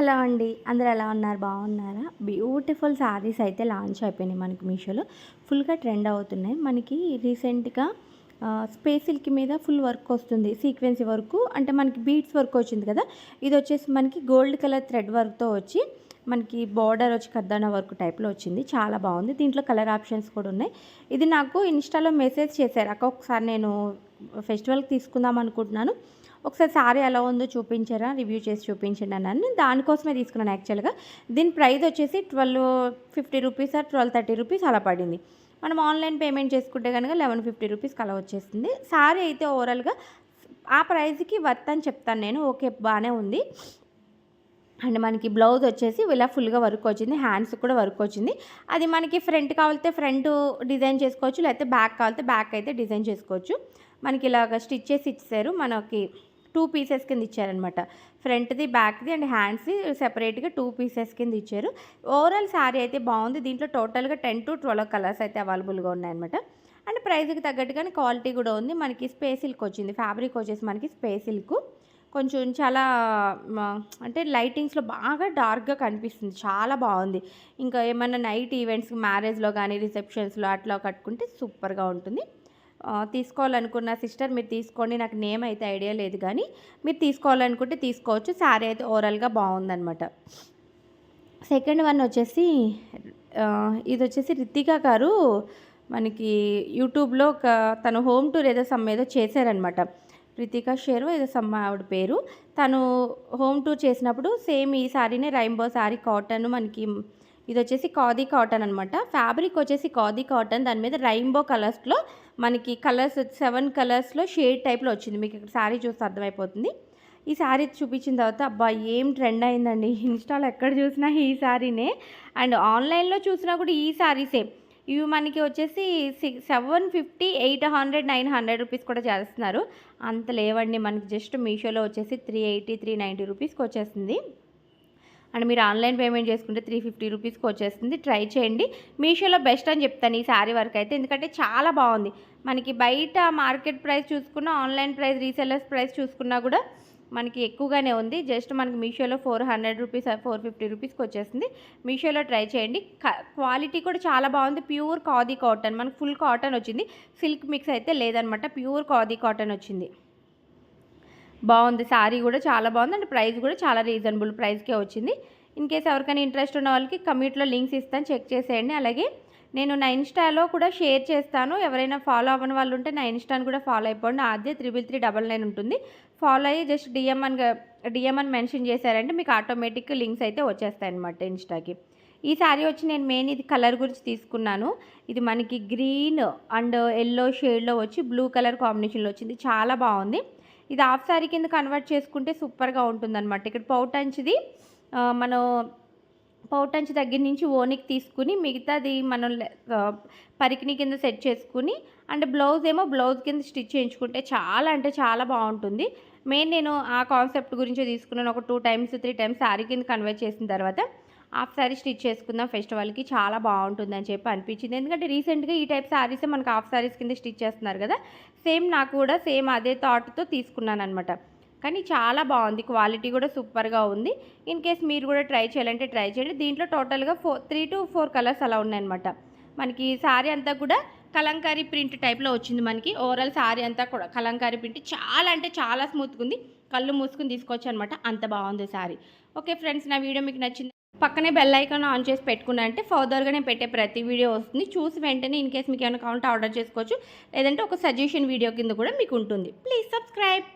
Hello అండి. అందరూ ఎలా ఉన్నారు? బాగున్నారా? బ్యూటిఫుల్ శారీస్ అయితే లాంచ్ అయిపోయినాయి మనకి మీషోలో. ఫుల్గా ట్రెండ్ అవుతున్నాయి. మనకి రీసెంట్గా స్పేస్ సిల్క్ మీద ఫుల్ వర్క్ వస్తుంది. సీక్వెన్సీ వర్క్ అంటే మనకి బీట్స్ వర్క్ వచ్చింది కదా? ఇది వచ్చేసి మనకి గోల్డ్ కలర్ థ్రెడ్ వర్క్తో వచ్చి మనకి బార్డర్ వచ్చి కద్దాన వర్క్ టైప్లో వచ్చింది. చాలా బాగుంది. దీంట్లో కలర్ ఆప్షన్స్ కూడా ఉన్నాయి. ఇది నాకు ఇన్స్టాలో మెసేజ్ చేశారు. అక్క ఒకసారి నేను ఫెస్టివల్కి తీసుకుందాం అనుకుంటున్నాను. ఒకసారి సారీ ఎలా ఉందో చూపించారా? రివ్యూ చేసి చూపించండి అన్నాను. నేను దానికోసమే తీసుకున్నాను యాక్చువల్గా దీని ప్రైస్ వచ్చేసి twelve fifty rupees or twelve thirty rupees అలా పడింది. మనం ఆన్లైన్ పేమెంట్ చేసుకుంటే కనుక లెవెన్ ఫిఫ్టీ రూపీస్ అలా వచ్చేసింది. సారీ అయితే ఓవరాల్గా ఆ ప్రైస్కి వర్త్ అని చెప్తాను నేను. ఓకే బాగానే ఉంది. అండ్ మనకి బ్లౌజ్ వచ్చేసి ఇలా ఫుల్గా వర్క్ వచ్చింది. హ్యాండ్స్ కూడా వర్క్ వచ్చింది. అది మనకి ఫ్రంట్ కావాలితే ఫ్రంట్ డిజైన్ చేసుకోవచ్చు. లేకపోతే బ్యాక్ కావాలితే బ్యాక్ అయితే డిజైన్ చేసుకోవచ్చు. మనకి ఇలాగ స్టిచ్ చేసి ఇచ్చారు మనకి టూ పీసెస్ కింద ఇచ్చారనమాట ఫ్రంట్ది బ్యాక్ది అండ్ హ్యాండ్స్ది సెపరేట్గా టూ పీసెస్ కింద ఇచ్చారు. ఓవరాల్ శారీ అయితే బాగుంది. దీంట్లో టోటల్గా టెన్ టు ట్వెల్వ్ కలర్స్ అయితే అవైలబుల్గా ఉన్నాయన్నమాట. అండ్ ప్రైస్కి తగ్గట్టుగానే క్వాలిటీ కూడా ఉంది. మనకి స్పే సిల్క్ వచ్చింది. ఫ్యాబ్రిక్ వచ్చేసి మనకి స్పే సిల్క్ కొంచెం చాలా అంటే లైటింగ్స్లో బాగా డార్క్గా కనిపిస్తుంది. చాలా బాగుంది. ఇంకా ఏమైనా నైట్ ఈవెంట్స్ మ్యారేజ్లో కానీ రిసెప్షన్స్లో అట్లా కట్టుకుంటే సూపర్గా ఉంటుంది. తీసుకోవాలనుకున్న సిస్టర్ మీరు తీసుకోండి నాకు నేమ్ అయితే ఐడియా లేదు కానీ మీరు తీసుకోవాలనుకుంటే తీసుకోవచ్చు. శారీ అయితే ఓవరాల్గా బాగుందనమాట సెకండ్ వన్ వచ్చేసి ఇది వచ్చేసి రితికా గారు మనకి యూట్యూబ్లో ఒక తను హోమ్ టూర్ ఏదో సమ్ ఏదో చేశారనమాట రితికా షేరు ఏదో సమ్మ ఆవిడ పేరు. తను హోమ్ టూర్ చేసినప్పుడు సేమ్ ఈ శారీనే రైంబో శారీ కాటన్ మనకి ఇది వచ్చేసి కాదీ కాటన్ అనమాట ఫ్యాబ్రిక్ వచ్చేసి కాదీ కాటన్. దాని మీద రైన్బో కలర్స్లో మనకి కలర్స్ సెవెన్ కలర్స్లో షేడ్ టైప్లో వచ్చింది. మీకు ఇక్కడ శారీ చూస్తే అర్థమైపోతుంది. ఈ శారీ చూపించిన తర్వాత అబ్బా ఏం ట్రెండ్ అయిందండి. ఇన్స్టాలో ఎక్కడ చూసినా ఈ శారీనే. అండ్ ఆన్లైన్లో చూసినా కూడా ఈ శారీసే. ఇవి మనకి వచ్చేసి six seven fifty eight hundred nine hundred rupees కూడా చేస్తున్నారు. అంత లేవండి. మనకి జస్ట్ మీషోలో వచ్చేసి త్రీ ఎయిటీ త్రీ నైంటీ రూపీస్కి వచ్చేసింది. అండ్ మీరు ఆన్లైన్ పేమెంట్ చేసుకుంటే త్రీ ఫిఫ్టీ రూపీస్కి వచ్చేస్తుంది. ట్రై చేయండి. మీషోలో బెస్ట్ అని చెప్తాను ఈ శారీ వర్క్ అయితే. ఎందుకంటే చాలా బాగుంది. మనకి బయట మార్కెట్ ప్రైస్ చూసుకున్నా ఆన్లైన్ ప్రైస్ రీసెలర్స్ ప్రైస్ చూసుకున్నా కూడా మనకి ఎక్కువగానే ఉంది. జస్ట్ మనకి మీషోలో four hundred rupees four fifty రూపీస్కి వచ్చేసింది మీషోలో ట్రై చేయండి. క్వాలిటీ కూడా చాలా బాగుంది. Pure khadi cotton. మనకు ఫుల్ కాటన్ వచ్చింది. సిల్క్ మిక్స్ అయితే లేదనమాట. ప్యూర్ కాదీ కాటన్ వచ్చింది. బాగుంది. శారీ కూడా చాలా బాగుంది. అండ్ ప్రైస్ కూడా చాలా రీజనబుల్ ప్రైస్కే వచ్చింది. ఇన్ కేస్ ఎవరికైనా ఇంట్రెస్ట్ ఉన్న వాళ్ళకి కమ్యూట్లో లింక్స్ ఇస్తాను. చెక్ చేసేయండి. అలాగే నేను నా ఇన్స్టాలో కూడా షేర్ చేస్తాను. ఎవరైనా ఫాలో అవ్వని వాళ్ళు ఉంటే నా ఇన్స్టాను కూడా ఫాలో అయిపోండి. అదే త్రిబుల్ త్రీ డబల్ నైన్ ఉంటుంది. ఫాలో అయ్యి జస్ట్ డిఎం అని డిఎం అని మెన్షన్ చేశారంటే మీకు ఆటోమేటిక్ లింక్స్ అయితే వచ్చేస్తాయి అనమాట ఇన్స్టాకి. ఈ శారీ వచ్చి నేను మెయిన్ ఇది కలర్ గురించి తీసుకున్నాను. ఇది మనకి గ్రీన్ అండ్ ఎల్లో షేడ్లో వచ్చి బ్లూ కలర్ కాంబినేషన్లో వచ్చింది. చాలా బాగుంది. ఇది హాఫ్ శారీ కింద కన్వర్ట్ చేసుకుంటే సూపర్గా ఉంటుందన్నమాట. ఇక్కడ పౌటంచిది మనం పౌటంచి దగ్గర నుంచి ఓనికి తీసుకుని మిగతాది మనం పరికిణి కింద సెట్ చేసుకుని అండ్ బ్లౌజ్ ఏమో బ్లౌజ్ కింద స్టిచ్ చేయించుకుంటే చాలా అంటే చాలా బాగుంటుంది. మెయిన్ నేను ఆ కాన్సెప్ట్ గురించి తీసుకున్నాను. ఒక two times three times sari కింద కన్వర్ట్ చేసిన తర్వాత. హాఫ్ శారీ స్టిచ్ చేసుకుందాం ఫెస్టివల్కి చాలా బాగుంటుంది అని చెప్పి అనిపించింది. ఎందుకంటే రీసెంట్గా ఈ టైప్ శారీస్ మనకు హాఫ్ శారీస్ కింద స్టిచ్ చేస్తున్నారు కదా. సేమ్ నాకు కూడా సేమ్ అదే థాట్తో తీసుకున్నాను అనమాట కానీ చాలా బాగుంది క్వాలిటీ కూడా సూపర్గా ఉంది. ఇన్ కేస్ మీరు కూడా ట్రై చేయాలంటే ట్రై చేయండి. దీంట్లో టోటల్గా four three to four colours అలా ఉన్నాయన్నమాట. మనకి శారీ అంతా కూడా కలంకారీ ప్రింట్ టైప్లో వచ్చింది మనకి. ఓవరాల్ శారీ అంతా కూడా కలంకారీ ప్రింట్. చాలా అంటే చాలా స్మూత్గా ఉంది. కళ్ళు మూసుకుని తీసుకోవచ్చు అనమాట అంత బాగుంది శారీ ఓకే ఫ్రెండ్స్ నా వీడియో మీకు నచ్చింది పక్కనే బెల్ ఐకాన్ ఆన్ చేసి పెట్టుకున్నా అంటే ఫర్దర్గా నేను పెట్టే ప్రతి వీడియో వస్తుంది. చూసి వెంటనే ఇన్ కేస్ మీకు ఏమైనా కావాలంటే ఆర్డర్ చేసుకోవచ్చు. లేదంటే ఒక సజెషన్ వీడియో కింద కూడా మీకు ఉంటుంది. Please subscribe